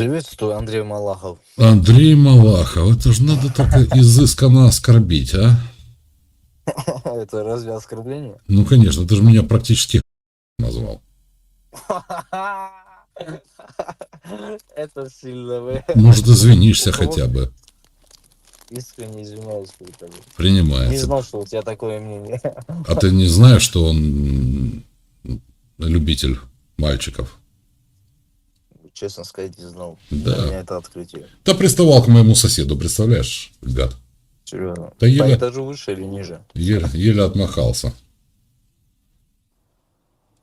Приветствую, Андрей Малахов. Андрей Малахов, это же надо так изысканно оскорбить, а? Это разве оскорбление? Ну, конечно, ты же меня практически назвал. Это сильно вы. Может, извинишься хотя бы. Искренне извиняюсь перед тобой. Не Принимается. знал, что у тебя такое мнение. А ты не знаешь, что он любитель мальчиков? Честно сказать, не знал. Да. Для меня это открытие. Да приставал к моему соседу, представляешь, гад. Серьезно. Да По еле- этажу выше или ниже? Еле, еле отмахался.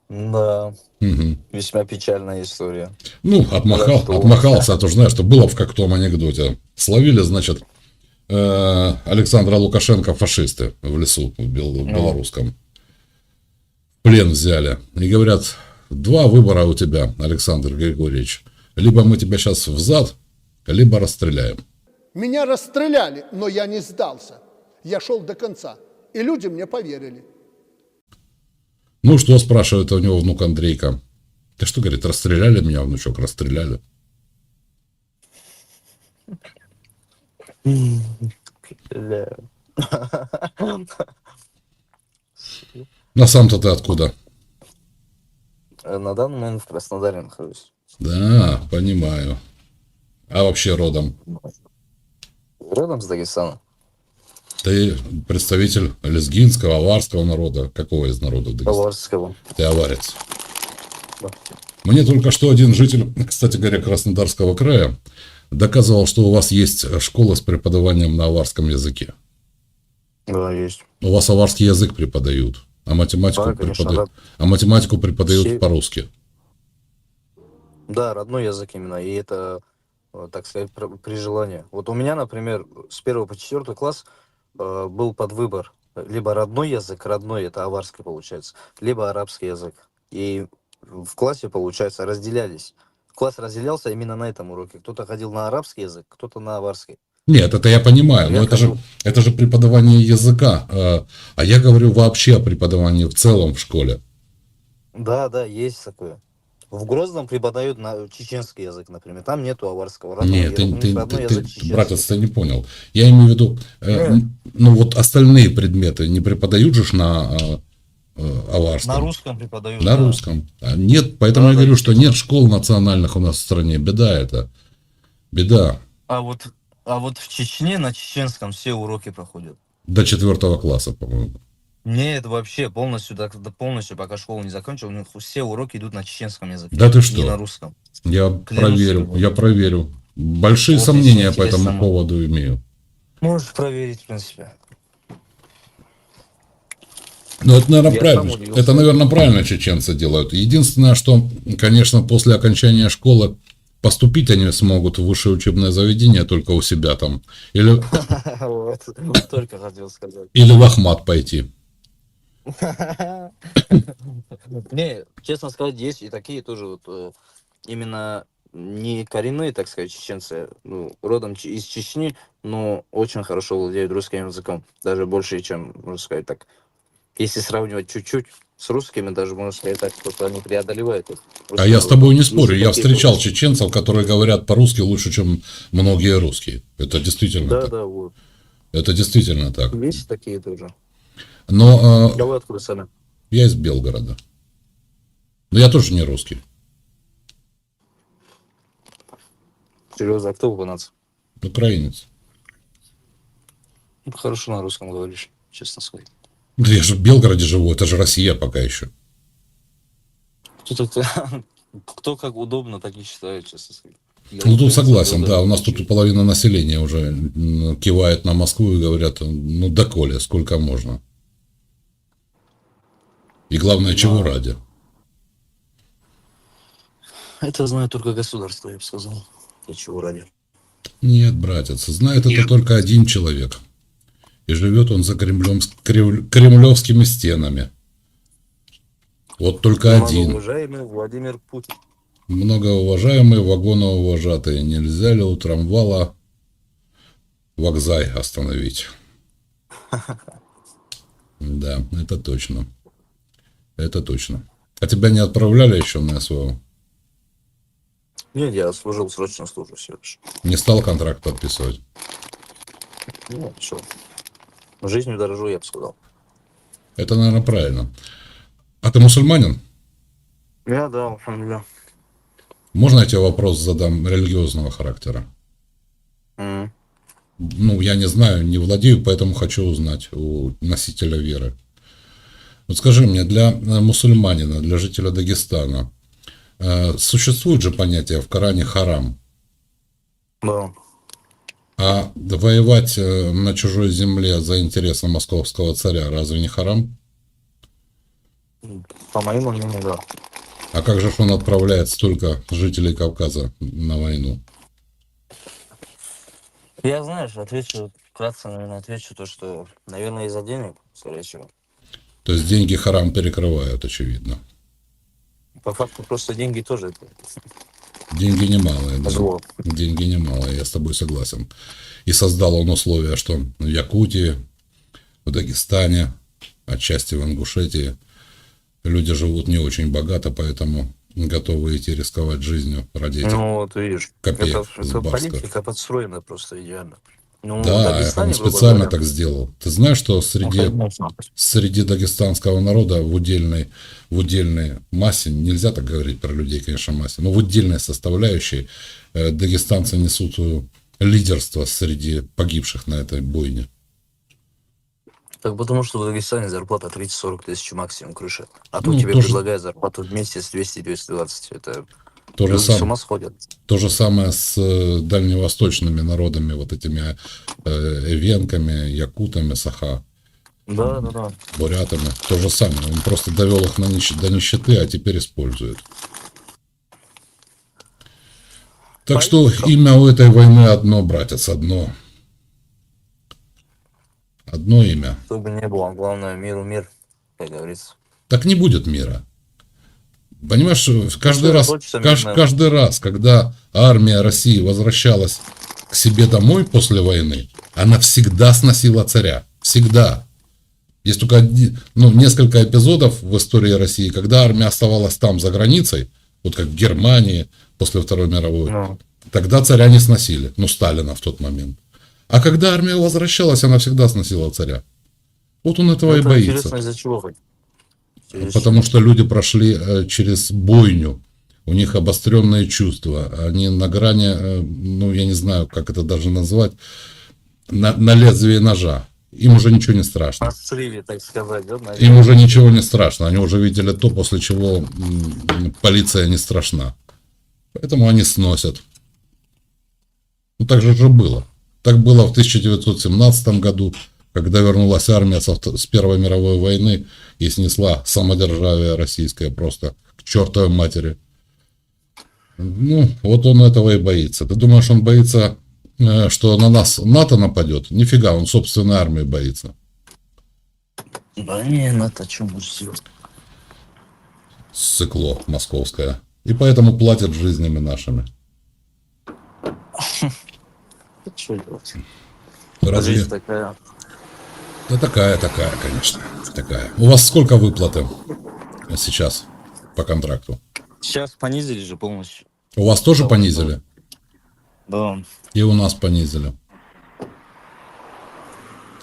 Да, Мгм. весьма печальная история. Ну, отмахал, что? отмахался, а то знаешь, что было в как том анекдоте. Словили, значит, э, Александра Лукашенко фашисты в лесу в бел- в белорусском. Плен взяли. И говорят, два выбора у тебя, Александр Григорьевич. Либо мы тебя сейчас в зад, либо расстреляем. Меня расстреляли, но я не сдался. Я шел до конца. И люди мне поверили. Ну что, спрашивает у него внук Андрейка. Ты что, говорит, расстреляли меня, внучок, расстреляли? На сам-то ты откуда? На данный момент в Краснодаре нахожусь. Да, понимаю. А вообще родом? Родом с Дагестана. Ты представитель лезгинского, аварского народа. Какого из народов Дагестана? Поварского. Ты аварец. Да. Мне только что один житель, кстати говоря, Краснодарского края, доказывал, что у вас есть школа с преподаванием на аварском языке. Да, есть. У вас аварский язык преподают, а математику, Да, конечно, преподают, а математику преподают Все- по-русски. Да, родной язык именно. И это, э, так сказать, пр- при желании. Вот у меня, например, с первого по четвертый класс э, был под выбор. Либо родной язык, родной это аварский получается, либо арабский язык. И в классе, получается, разделялись. Класс разделялся именно на этом уроке. Кто-то ходил на арабский язык, кто-то на аварский. Нет, это я понимаю, но Я это же, хожу. это же преподавание языка. э, А я говорю вообще о преподавании в целом в школе. Да, да, есть такое. В Грозном преподают на чеченский язык, например. Там нету аварского. Родной Нет, ты, ты- ты- ты, братец, ты не понял. Я имею в виду, э, Нет. ну вот остальные предметы не преподают же на э, э, аварском. На русском преподают. На да. русском. А нет, поэтому Да, я да, говорю, что нет школ национальных у нас в стране. Беда это. Беда. А вот, а вот в Чечне на чеченском все уроки проходят. До четвертого класса, по-моему. Нет, вообще полностью, так, да полностью, пока школу не закончил, у них все уроки идут на чеченском языке. Да ты Не что? на русском. Я проверю, тебе. я проверю. Большие Вот сомнения по этому интересно. поводу имею. Можешь проверить, в принципе. Ну, это, наверное, Я правильно. сам. Это, наверное, правильно чеченцы делают. Единственное, что, конечно, после окончания школы поступить они смогут в высшее учебное заведение только у себя там. Или, Вот, только хотел сказать. или в Ахмат пойти. Не, честно сказать, есть и такие тоже вот э, именно не коренные, так сказать, чеченцы, ну, родом из Чечни, но очень хорошо владеют русским языком, даже больше, чем, можно сказать так, если сравнивать чуть-чуть с русскими, даже можно сказать так, что они преодолевают. их. А я с тобой не спорю. Я встречал тоже. чеченцев, которые говорят по-русски лучше, чем многие русские. Это действительно Да, так. да, вот. Это действительно так. Есть такие тоже. Но А вы откуда сами? я из Белгорода. Но я тоже не русский. Серьезно, а кто вы по нации? Украинец. Ну, Хорошо на русском говоришь, честно сказать. Да я же в Белгороде живу, это же Россия пока еще. Кто, как удобно, так и считает, честно сказать. Я Ну, тут согласен, да. У нас тут половина населения уже кивает на Москву и говорят, ну, доколе, сколько можно. И главное, чего ради. Это знает только государство, я бы сказал. Для чего ради. Нет, братец, знает это только один человек. И живет он за Кремлем, крев- кремлевскими стенами. Вот только один. Уважаемый Владимир Путин. Многоуважаемые вагоноуважатые, нельзя ли у трамвала вокзай остановить? Да, это точно. Это точно. А тебя не отправляли еще на СВО? Нет, я служил срочно службу всего лишь. Не стал контракт подписывать. Ну, что? Жизнью дорожу, я бы сказал. Это, наверное, правильно. А ты мусульманин? Я, да, алхамдулillah. Можно я тебе вопрос задам религиозного характера? М. Ну, я не знаю, не владею, поэтому хочу узнать у носителя веры. Вот скажи мне, для э, мусульманина, для жителя Дагестана, э, существует же понятие в Коране харам, Да. а воевать э, на чужой земле за интересы московского царя разве не харам? По моему мнению, да. А как же ж он отправляет столько жителей Кавказа на войну? Я, знаешь, отвечу, вкратце, наверное, отвечу то, что, наверное, из-за денег, скорее всего. То есть деньги харам перекрывают, очевидно. По факту просто деньги тоже Деньги немалые, да. зло. Деньги немалые, я с тобой согласен. И создал он условия, что в Якутии, в Дагестане, отчасти в Ингушетии люди живут не очень богато, поэтому готовы идти рисковать жизнью ради этих. Ну, вот видишь, копеек это, это политика подстроена просто идеально. Ну, да, он специально так сделал. Ты знаешь, что ну, среди, конечно. среди дагестанского народа в удельной, в удельной массе, нельзя так говорить про людей, конечно, массе, но в удельной составляющей э, дагестанцы несут э, лидерство среди погибших на этой бойне. Так потому что в Дагестане зарплата 30-40 тысяч максимум крыша. А тут Ну, тебе тоже- предлагают зарплату в месяц 200-220. Это То же, люди с сам- ума сходят. то же самое с э, дальневосточными народами, вот этими э, эвенками, якутами, саха, Да, да, да. бурятами. То же самое. Он просто довел их на нищ- до нищеты, а теперь использует. Так что имя у этой войны одно, братец, одно. Одно имя. Что бы ни было, главное миру мир, как говорится. Так не будет мира. Понимаешь, каждый раз, каж- каждый раз, когда армия России возвращалась к себе домой после войны, она всегда сносила царя. Всегда. Есть только один, ну, несколько эпизодов в истории России, когда армия оставалась там, за границей, вот как в Германии после Второй мировой, Ну, тогда царя не сносили. Ну, Сталина в тот момент. А когда армия возвращалась, она всегда сносила царя. Вот он этого и это боится. интересно из-за чего хоть? Потому что люди прошли э, через бойню. У них обостренные чувства. Они на грани, э, ну, я не знаю, как это даже назвать, на, на лезвие ножа. Им уже ничего не страшно. Срыве, так сказать, да? наверное. Им уже ничего не страшно. Они уже видели то, после чего полиция не страшна. Поэтому они сносят. Ну, так же же было. Так было в 1917 году, когда вернулась армия со с Первой мировой войны и снесла самодержавие российское просто к чертовой матери. Ну, вот он этого и боится. Ты думаешь, он боится, э, что на нас НАТО нападет? Нифига, он собственной армии боится. Ну это что сделать? Сыкло московское. И поэтому платят жизнями нашими. Что делать? Разве? Жизнь такая. Да такая, такая, конечно. Такая. У вас сколько выплаты сейчас по контракту? Сейчас понизили же полностью. У вас тоже понизили? Да. И у нас понизили.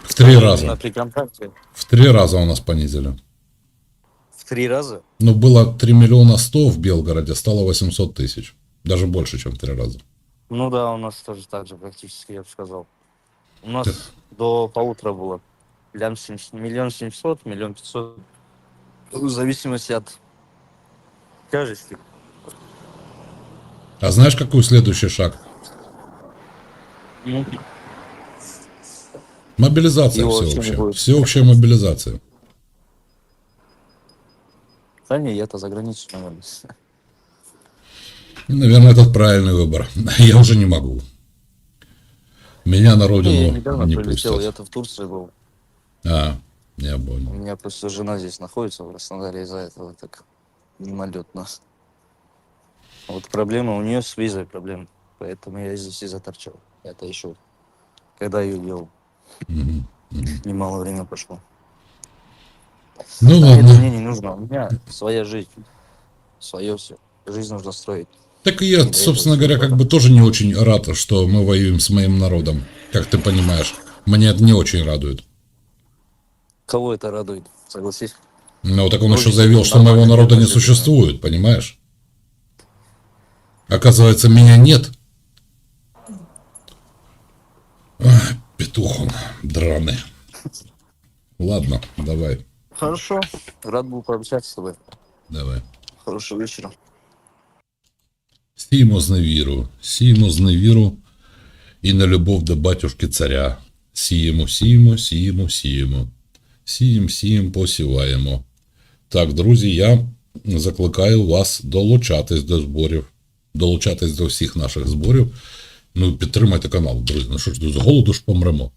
В три раза. В три раза у нас понизили. В три раза? Ну, было 3 миллиона 100 в Белгороде, стало 800 тысяч. Даже больше, чем в три раза. Ну да, у нас тоже так же практически, я бы сказал. У нас до полутора было. Миллион семьсот, миллион семьсот, миллион пятьсот. В зависимости от тяжести. А знаешь, какой следующий шаг? Ну, Мобилизация Его вообще не всеобщая. будет. Всеобщая мобилизация. да не, я-то за границу, наверное. Наверное, этот правильный выбор. Я уже не могу. Меня на Не, я родину недавно не прилетел, пустят. я-то в Турции был. А, я У понял. меня просто жена здесь находится, в Краснодаре, из-за этого так мимолетно. Вот проблема у нее с визой проблем. Поэтому я здесь и заторчал. Это еще когда ее делал. Мгм, мгм. Немало времени прошло. Ну А это ладно. мне не нужно. У меня своя жизнь. Свое все. Жизнь нужно строить. Так и я, собственно говоря, как бы тоже не очень рад, что мы воюем с моим народом. Как ты понимаешь. Меня это не очень радует. Кого это радует, согласись? Но так он Ну, еще видимо, заявил, что нормально моего народа не относится. существует, понимаешь? Оказывается, меня нет. Ах, петух он, драный. Ладно, давай, Хорошо. Рад был пообщаться с тобой. давай. Хорошего вечера. Сіємо з невіру, сіємо з невіру і на любов до батюшки царя. Сіємо, сіємо, сіємо, сіємо. Сієм, сієм, посіваємо. Так, друзі, я закликаю вас долучатись до зборів, долучатись до всіх наших зборів. Ну, підтримайте канал, друзі. Ну що ж, з голоду ж помремо.